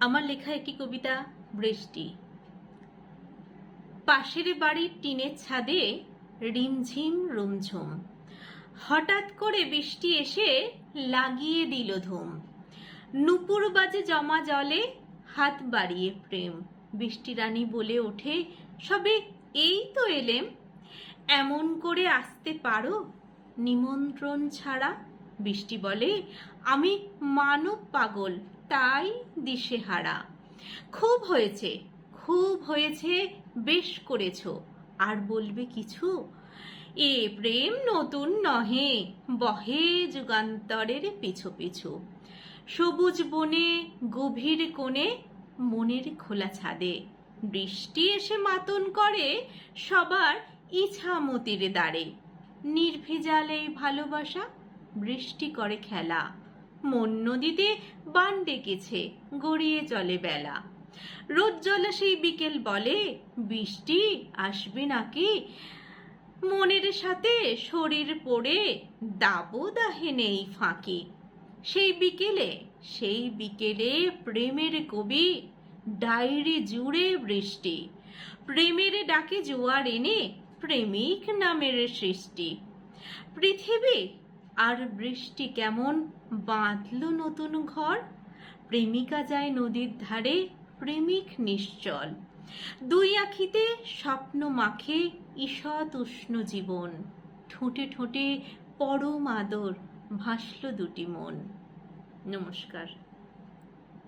আমার লেখা একটি কবিতা, বৃষ্টি। পাশের বাড়ির টিনের ছাদে রিমঝিম রুমঝুম। হঠাৎ করে বৃষ্টি এসে লাগিয়ে দিল ধুম। নুপুর বাজে জমা জলে হাত বাড়িয়ে প্রেম। বৃষ্টি রানী বলে ওঠে, সবে এই তো এলেম। এমন করে আসতে পারো? নিমন্ত্রণ ছাড়া বৃষ্টি বলে, আমি মানব পাগল, তাই দিশেহারা। খুব হয়েছে খুব হয়েছে, বেশ করেছ। আর বলবে কিছু? এ প্রেম নতুন নহে, বহে যুগান্তরের পিছু পিছু। সবুজ বনে, গভীর কোণে, মনের খোলা ছাদে। বৃষ্টি এসে মাতন করে, সবার ইছামতির দ্বারে। নির্ভেজাল এই ভালোবাসা বৃষ্টি করে খেলা। মন নদীতে বান ডেকেছে, গড়িয়ে চলে বেলা। রোদ সেই বিকেল বলে, বৃষ্টি আসবে নাকি? মনের সাথে শরীর পড়ে দাহে নেই ফাঁকি। সেই বিকেলে সেই বিকেলে প্রেমের কবি, ডায়েরি জুড়ে বৃষ্টি। প্রেমের ডাকে জোয়ার এনে প্রেমিক নামের সৃষ্টি। পৃথিবী আর বৃষ্টি কেমন? বাঁধল নতুন ঘর? প্রেমিকা যায় নদীর ধারে, প্রেমিক নিশ্চল। দুই আখিতে স্বপ্ন মাখে ঈষৎ উষ্ণ জীবন। ঠোঁটে ঠোঁটে পরম আদর ভাসল দুটি মন। নমস্কার।